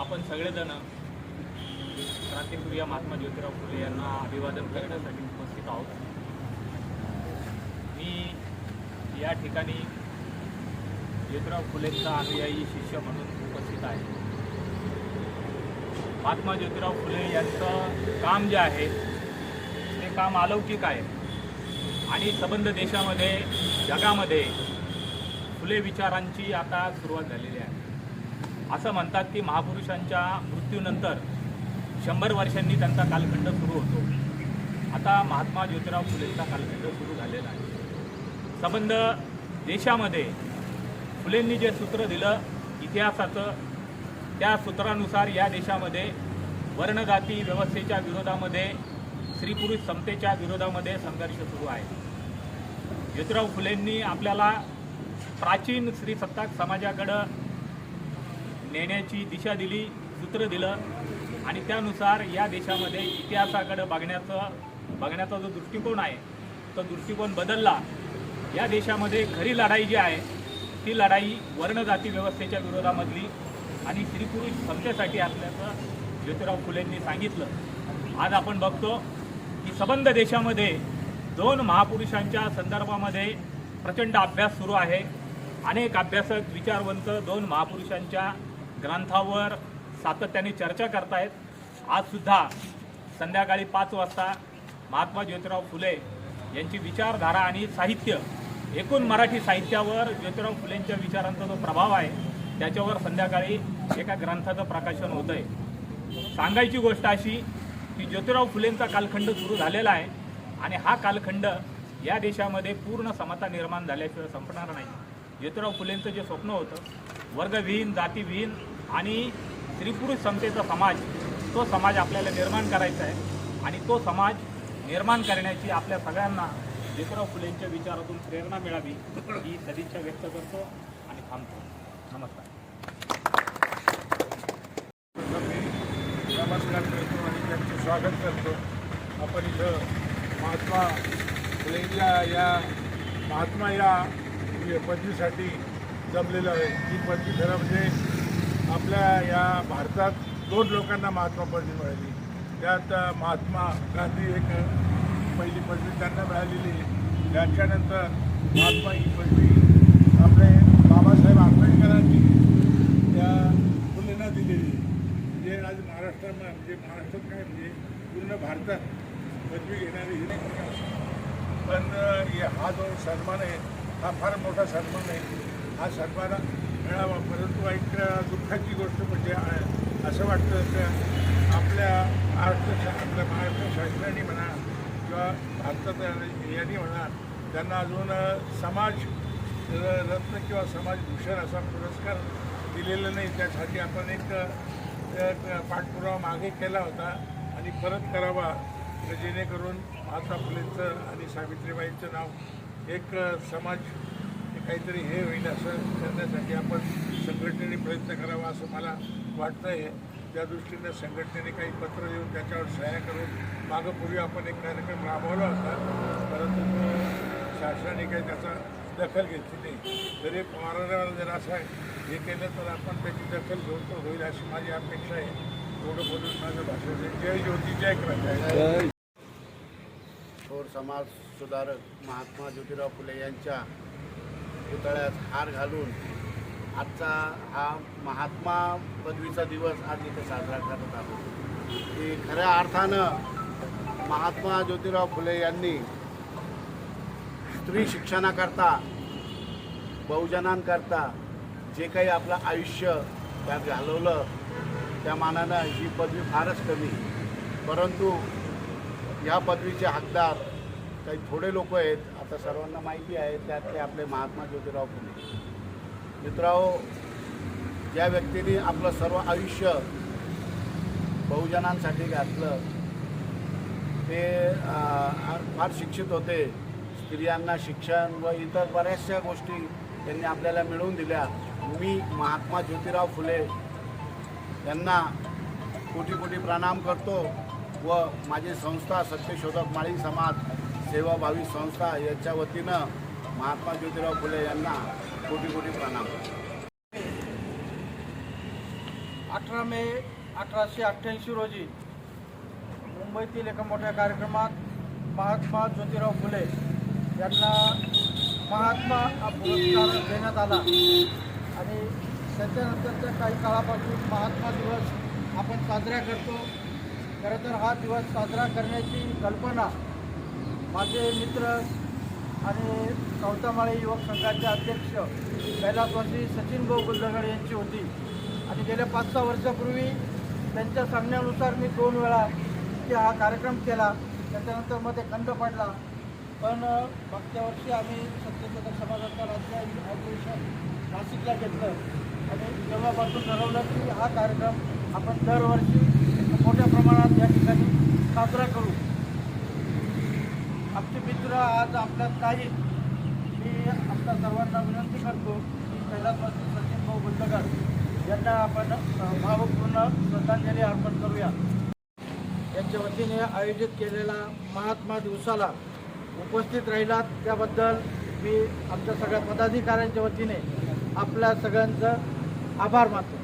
आपण सगळेजण क्रांतिप्रिय महात्मा ज्योतिराव फुले यांना अभिवादन करण्यासाठी उपस्थित आहोत. मी या ठिकाणी ज्योतिराव फुलेंचा अनुयायी शिष्य म्हणून उपस्थित आहे. महात्मा ज्योतिराव फुले यांचं काम जे आहे ते काम अलौकिक आहे. आणि संबंध देशामध्ये जगामध्ये फुले विचारांची आता सुरुवात झालेली आहे. असं म्हणतात की महापुरुषांच्या मृत्यूनंतर शंभर वर्षांनी त्यांचा कालखंड सुरू होतो. आता महात्मा ज्योतिराव फुलेंचा कालखंड सुरू झालेला आहे. संबंध देशामध्ये फुलेंनी जे सूत्र दिलं इतिहासाचं त्या सूत्रानुसार या देशामध्ये वर्णजाती व्यवस्थेच्या विरोधामध्ये स्त्री पुरुष समतेच्या विरोधामध्ये संघर्ष सुरू आहे. ज्योतिराव फुलेंनी आपल्याला प्राचीन स्त्रीसत्ताक समाजाकडं नेण्याची दिशा दिली सूत्र दिलं आणि त्यानुसार या देशामध्ये इतिहासाकडं बघण्याचं बघण्याचा जो दृष्टिकोन आहे तो दृष्टिकोन बदलला. या देशामध्ये खरी लढाई जी आहे ती लढाई वर्णजाती व्यवस्थेच्या विरोधामधली आणि स्त्रीपुरुष समतेसाठी असल्याचं ज्योतिराव फुलेंनी सांगितलं. आज आपण बघतो की सबंध देशामध्ये दोन महापुरुषांच्या संदर्भामध्ये प्रचंड अभ्यास सुरू आहे. अनेक अभ्यासक विचारवंत दोन महापुरुषांच्या ग्रंथावर सातत्याने चर्चा करतायत. आजसुद्धा संध्याकाळी पाच वाजता महात्मा ज्योतिराव फुले यांची विचारधारा आणि साहित्य एकूण मराठी साहित्यावर ज्योतिराव फुलेंच्या विचारांचा जो प्रभाव आहे त्याच्यावर संध्याकाळी एका ग्रंथाचं प्रकाशन होतं आहे सांगायची गोष्ट अशी की ज्योतिराव फुलेंचा कालखंड सुरू झालेला आहे आणि हा कालखंड या देशामध्ये पूर्ण समता निर्माण झाल्याशिवाय संपणार नाही. ज्योतिराव फुलेंचं जे स्वप्न होतं वर्गविहीन जातीविहीन आणि स्त्रीपुरुष समतेचा समाज तो समाज आपल्याला निर्माण करायचा आहे. आणि तो समाज निर्माण करण्याची आपल्या सगळ्यांना ज्योतिराव फुलेंच्या विचारातून प्रेरणा मिळावी ही सदिच्छा व्यक्त करतो आणि थांबतो. नमस्कार. मी नमस्कार करतो आणि त्यांचे स्वागत करतो. आपण इथं महात्मा फुलेंच्या या महात्मा या पदवीसाठी जमलेलं आहे. ही पदवी खरं म्हणजे आपल्या या भारतात दोन लोकांना महात्मा पदवी मिळाली. त्यात महात्मा गांधी एक पहिली पदवी त्यांना मिळालेली. त्याच्यानंतर महात्मा ही पदवी आपले बाबासाहेब आंबेडकरांनी त्या मुलींना दिलेली. जे म्हणजे आज महाराष्ट्रात म्हणजे महाराष्ट्रात काय म्हणजे पूर्ण भारतात पदवी घेणारी ही पण हा जो सन्मान आहे हा फार मोठा सन्मान आहे. हा सन्मान मिळावा. परंतु एक दुःखाची गोष्ट म्हणजे असं वाटतं की आपल्या महाराष्ट्र आपल्या महाराष्ट्र शासनाने म्हणा किंवा भारतात यांनी म्हणा त्यांना अजून समाज रत्न किंवा समाजभूषण असा पुरस्कार दिलेला नाही. त्यासाठी आपण एक पाठपुरावा मागे केला होता आणि परत करावा. तर जेणेकरून महात्मा फुलेंचं आणि सावित्रीबाईंचं नाव एक समाज काहीतरी हे होईल असं करण्यासाठी आपण संघटनेने प्रयत्न करावा असं मला वाटतं आहे त्या दृष्टीनं संघटनेने काही पत्र देऊन त्याच्यावर सह्या करून मागं पूर्वी आपण एक कार्यक्रम राबवला होता. परंतु तो शासनाने काही त्याचा दखल घेतली नाही. जरी महाराजांना जर असं हे केलं तर आपण त्याची दखल घेऊन तो होईल अशी माझी अपेक्षा आहे. एवढं बोलून माझं भाषण आहे. जय ज्योती जय क्रांती. थोर समाज सुधारक महात्मा ज्योतिराव फुले यांच्या पुतळ्यात हार घालून आजचा हा महात्मा पदवीचा दिवस आज इथे साजरा करत आहोत. की खऱ्या अर्थानं महात्मा ज्योतिराव फुले यांनी स्त्री शिक्षणाकरता बहुजनांकरता जे काही आपलं आयुष्य त्यात घालवलं त्या मानानं ही पदवी फारच कमी. परंतु या पदवीचे हकदार काही थोडे लोक आहेत. आता सर्वांना माहिती आहे त्यातले आपले महात्मा ज्योतिराव फुले. ज्योतिराव ज्या व्यक्तीने आपलं सर्व आयुष्य बहुजनांसाठी घातलं ते फार शिक्षित होते. स्त्रियांना शिक्षण व इतर बऱ्याचशा गोष्टी त्यांनी आपल्याला मिळवून दिल्या. मी महात्मा ज्योतिराव फुले यांना कोटी कोटी प्रणाम करतो व माझी संस्था सत्यशोधक माळी समाज सेवाभावी संस्था याच्या वतीनं महात्मा ज्योतिराव फुले यांना कोटी कोटी प्रणाम. अठरा मे अठराशे अठ्ठ्याऐंशी रोजी मुंबईतील एका मोठ्या कार्यक्रमात महात्मा ज्योतिराव फुले यांना महात्मा हा पुरस्कार देण्यात आला. आणि त्याच्यानंतरच्या काही काळापासून महात्मा दिवस आपण साजरा करतो. खरं तर हा दिवस साजरा करण्याची कल्पना माझे मित्र आणि कवतामाळे युवक संघाचे अध्यक्ष कैलासवासी सचिन भाऊ गुल्लगड यांची होती. आणि गेल्या पाच सहा वर्षापूर्वी त्यांच्या सांगण्यानुसार मी दोन वेळा ते हा कार्यक्रम केला. त्याच्यानंतर मग ते खंड पडला. पण मागच्या वर्षी आम्ही सत्यशोधक समाजाचा राज्य अधिवेशन नाशिकला घेतलं. आणि तेव्हापासून ठरवलं की हा कार्यक्रम आपण दरवर्षी मोठ्या प्रमाणात या ठिकाणी साजरा करू. आमचे मित्र आज आपल्यात नाहीत मी आपल्या सर्वांना विनंती करतो की कैलासवासी सचिन भाऊ गुंतकर यांना आपण भावपूर्ण श्रद्धांजली अर्पण करूया. यांच्या वतीने आयोजित केलेला महात्मा दिवसाला उपस्थित राहिलात. त्याबद्दल मी आमच्या सगळ्या पदाधिकाऱ्यांच्या वतीने आपल्या सगळ्यांचं आभार मानतो.